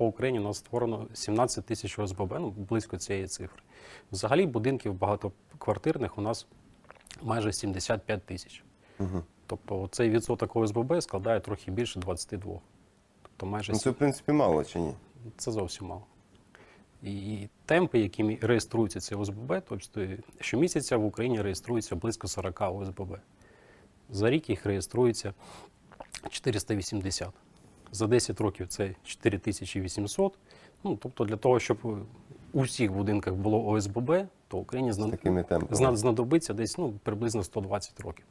по Україні у нас створено 17 тисяч ОСББ, ну близько цієї цифри. Взагалі будинків багатоквартирних у нас майже 75 тисяч. Угу. Тобто цей відсоток ОСББ складає трохи більше 22. Тобто майже Ну, це, в принципі, мало чи ні? це зовсім мало. І темпи, якими реєструються ці ОСББ, тобто щомісяця в Україні реєструється близько 40 ОСББ. За рік їх реєструється 480. За 10 років це 4800. Ну, тобто для того, щоб у всіх будинках було ОСББ, то Україні З зна- зна- знадобиться десь ну, приблизно 120 років.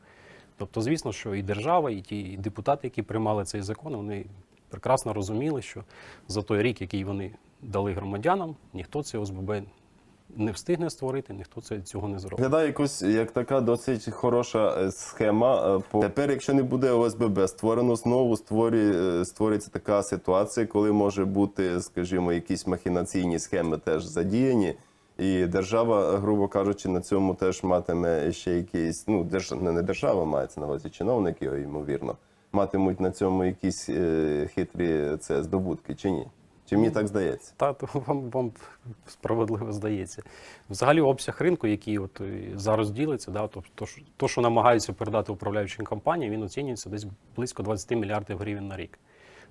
Тобто, звісно, що і держава, і ті депутати, які приймали цей закон, вони прекрасно розуміли, що за той рік, який вони дали громадянам, ніхто це ОСББ не встигне створити, ніхто це, цього не зробить. Виглядає якось як така досить хороша е, схема. е, Тепер, якщо не буде ОСББ, створено знову створює, е, створюється така ситуація, коли може бути, скажімо, якісь махінаційні схеми теж задіяні. І держава, грубо кажучи, на цьому теж матиме ще якийсь, ну, держ... не держава мається на увазі, чиновники, ймовірно, матимуть на цьому якісь е, хитрі це здобутки, чи ні? Чи мені так здається? Та то вам, вам справедливо здається. Взагалі, обсяг ринку, який от е, зараз ділиться, да, то, що- то, що намагаються передати управляючим компаніям, він оцінюється десь близько 20 мільярдів гривень на рік.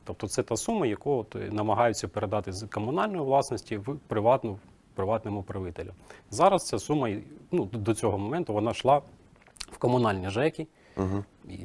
Тобто це та сума, яку от е, намагаються передати з комунальної власності в приватну приватному управителю. Зараз ця сума ну, до- до цього моменту вона йшла в комунальні ЖЕКи. Угу. І,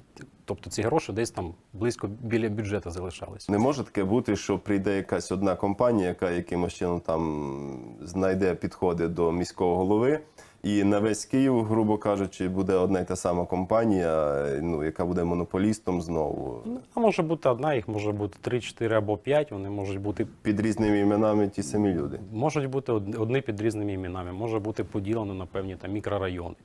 тобто ці гроші десь там близько біля бюджету залишалися. Не може таке бути, що прийде якась одна компанія, яка якимось чином там знайде підходи до міського голови, і на весь Київ, грубо кажучи, буде одна й та сама компанія, ну яка буде монополістом знову А може бути одна, їх може бути 3, 4 або 5, вони можуть бути під різними іменами ті самі люди. Можуть бути од- одні під різними іменами, може бути поділено на певні там мікрорайони.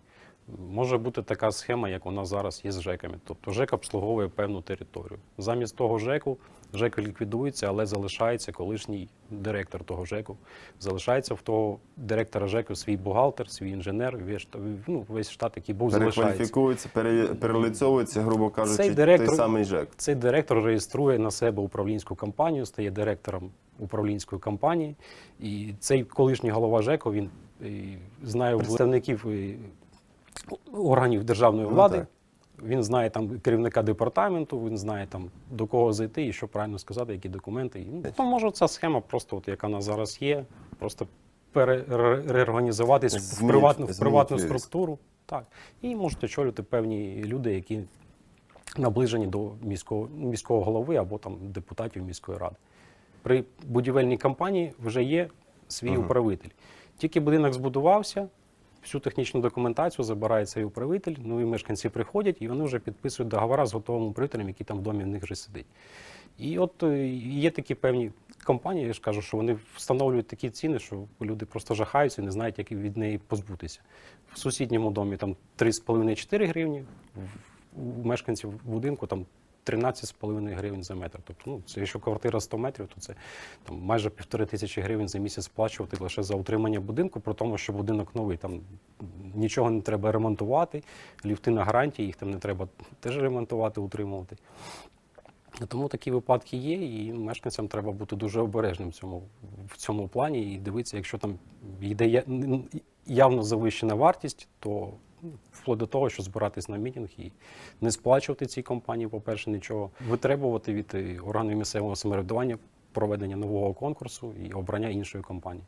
Може бути така схема, як нас зараз є з ЖЕКами. Тобто ЖЕК обслуговує певну територію. Замість того ЖЕКу ЖЕК ліквідується, але залишається колишній директор того ЖЕКу. Залишається в того директора ЖЕКу свій бухгалтер, свій інженер, весь, ну, весь штат, який був залишається. Перекваліфікується, пере, перелицьовується, грубо кажучи, Цей директор- той самий ЖЕК. Цей директор реєструє на себе управлінську компанію, стає директором управлінської компанії. І цей колишній голова ЖЕКу він е, знає представників е, органів державної Ну, влади. так. Він знає там керівника департаменту, він знає там до кого зайти і що правильно сказати, які документи. Ну, то може ця схема, просто от, яка нас зараз є, просто переорганізуватись в приватну, в приватну структуру. Так. І можуть очолювати певні люди, які наближені до міського, міського голови або там депутатів міської ради. При будівельній компанії вже є свій Ага. управитель. Тільки будинок збудувався, всю технічну документацію забирає цей управитель, ну і мешканці приходять, і вони вже підписують договори з готовим управителем, який там в домі в них вже сидить. І от е, є такі певні компанії, я ж кажу, що вони встановлюють такі ціни, що люди просто жахаються і не знають, як від неї позбутися. В сусідньому домі там 3,5-4 гривні, у мешканців будинку там 13,5 гривень за метр. Тобто, ну, це якщо квартира 100 метрів, то це там майже півтори тисячі гривень за місяць сплачувати лише за утримання будинку, при тому, що будинок новий, там нічого не треба ремонтувати, ліфти на гарантії, їх там не треба теж ремонтувати, утримувати. Тому такі випадки є, і мешканцям треба бути дуже обережним в цьому, в цьому плані і дивитися, якщо там йде явно завищена вартість, то вплоть до того, що збиратись на мітинг і не сплачувати цій компанії, по-перше, нічого, витребувати від органів місцевого самоврядування проведення нового конкурсу і обрання іншої компанії.